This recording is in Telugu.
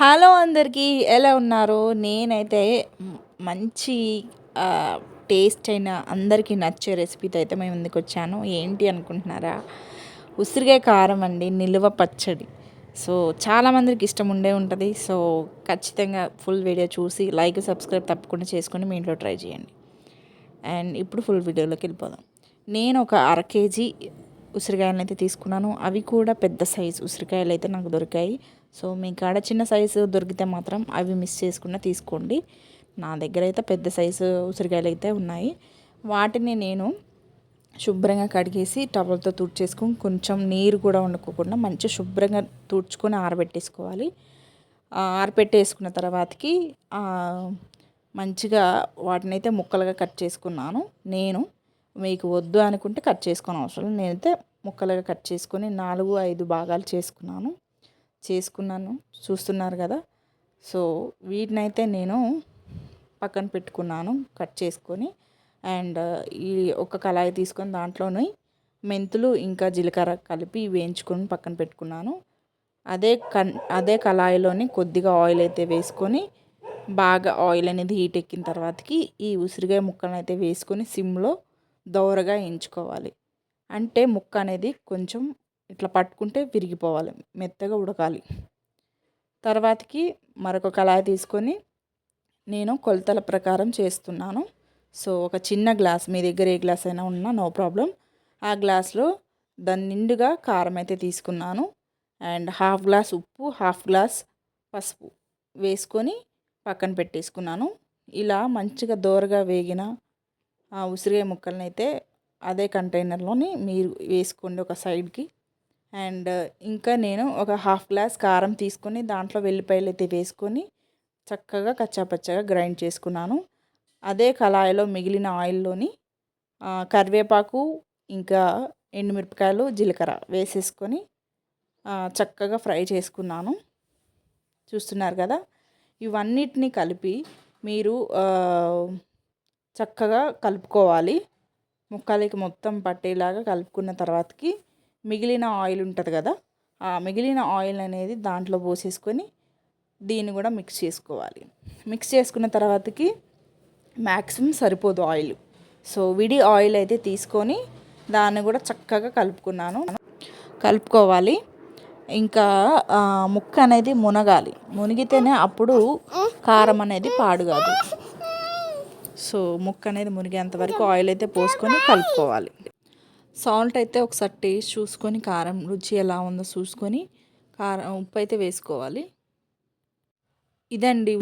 హలో అందరికీ ఎలా ఉన్నారు? నేనైతే మంచి టేస్ట్ అయిన అందరికీ నచ్చే రెసిపీతో అయితే మేము ముందుకు వచ్చాను. ఏంటి అనుకుంటున్నారా? ఉసిరికాయ కారం అండి నిలువ పచ్చడి. సో చాలామందికి ఇష్టం ఉండే ఉంటుంది. సో ఖచ్చితంగా ఫుల్ వీడియో చూసి లైక్ సబ్స్క్రైబ్ తప్పకుండా చేసుకొని మీ ఇంట్లో ట్రై చేయండి. అండ్ ఇప్పుడు ఫుల్ వీడియోలోకి వెళ్ళిపోదాం. నేను ఒక అర కేజీ ఉసిరికాయలను అయితే తీసుకున్నాను. అవి కూడా పెద్ద సైజు ఉసిరికాయలు అయితే నాకు దొరికాయి. సో మీ కాడ చిన్న సైజు దొరికితే మాత్రం అవి మిస్ చేసుకున్న తీసుకోండి. నా దగ్గర అయితే పెద్ద సైజు ఉసిరికాయలు అయితే ఉన్నాయి. వాటిని నేను శుభ్రంగా కడిగేసి టవల్తో తుడిచేసుకుని కొంచెం నీరు కూడా వండుకోకుండా మంచిగా శుభ్రంగా తుడుచుకొని ఆరబెట్టేసుకోవాలి. ఆరబెట్టేసుకున్న తర్వాతకి మంచిగా వాటిని అయితే ముక్కలుగా కట్ చేసుకున్నాను. నేను మీకు వద్దు అనుకుంటే కట్ చేసుకోని అవసరం నేనైతే ముక్కలుగా కట్ చేసుకొని నాలుగు ఐదు భాగాలు చేసుకున్నాను. చేసుకున్నాను. చూస్తున్నారు కదా? సో వీటినైతే నేను పక్కన పెట్టుకున్నాను కట్ చేసుకొని. అండ్ ఈ ఒక కళాయి తీసుకొని దాంట్లోని మెంతులు ఇంకా జీలకర్ర కలిపి వేయించుకొని పక్కన పెట్టుకున్నాను. అదే కన్ అదే కళాయిలోని కొద్దిగా ఆయిల్ అయితే వేసుకొని బాగా ఆయిల్ అనేది హీట్ ఎక్కిన తర్వాతకి ఈ ఉసిరికాయ ముక్కలను అయితే వేసుకొని సిమ్లో దోరగా వేయించుకోవాలి. అంటే ముక్క అనేది కొంచెం ఇట్లా పట్టుకుంటే విరిగిపోవాలి మెత్తగా ఉడకాలి. తర్వాతకి మరొక కళాయి తీసుకొని నేను కొలతల ప్రకారం చేస్తున్నాను. సో ఒక చిన్న గ్లాస్ మీ దగ్గర ఏ గ్లాస్ అయినా ఉన్నా నో ప్రాబ్లం. ఆ గ్లాస్లో దాని నిండుగా కారం అయితే తీసుకున్నాను. అండ్ హాఫ్ గ్లాస్ ఉప్పు హాఫ్ గ్లాస్ పసుపు వేసుకొని పక్కన పెట్టేసుకున్నాను. ఇలా మంచిగా దోరగా వేగిన ఆ ఉసిరికాయ అయితే అదే కంటైనర్లోని మీరు వేసుకోండి ఒక సైడ్కి. అండ్ ఇంకా నేను ఒక హాఫ్ గ్లాస్ కారం తీసుకొని దాంట్లో వెల్లిపాయలు అయితే వేసుకొని చక్కగా కచ్చాపచ్చగా గ్రైండ్ చేసుకున్నాను. అదే కళాయిలో మిగిలిన ఆయిల్లోని కరివేపాకు ఇంకా ఎండుమిరపకాయలు జీలకర్ర వేసేసుకొని చక్కగా ఫ్రై చేసుకున్నాను. చూస్తున్నారు కదా? ఇవన్నిటిని కలిపి మీరు చక్కగా కలుపుకోవాలి. ముక్కలకి మొత్తం పట్టేలాగా కలుపుకున్న తర్వాతకి మిగిలిన ఆయిల్ ఉంటుంది కదా ఆ మిగిలిన ఆయిల్ అనేది దాంట్లో పోసేసుకొని దీన్ని కూడా మిక్స్ చేసుకోవాలి. మిక్స్ చేసుకున్న తర్వాతకి మ్యాక్సిమం సరిపోదు ఆయిల్. సో విడి ఆయిల్ అయితే తీసుకొని దాన్ని కూడా చక్కగా కలుపుకున్నాను. కలుపుకోవాలి. ఇంకా ముక్క అనేది మునగాలి. మునిగితేనే అప్పుడు కారం అనేది పాడు కాదు. సో ముక్క అనేది మునిగేంత వరకు ఆయిల్ అయితే పోసుకొని కలుపుకోవాలి. సాల్ట్ అయితే ఒకసారి టేస్ట్ చూసుకొని కారం రుచి ఎలా ఉందో చూసుకొని కారం ఉప్పు అయితే వేసుకోవాలి. ఇదండి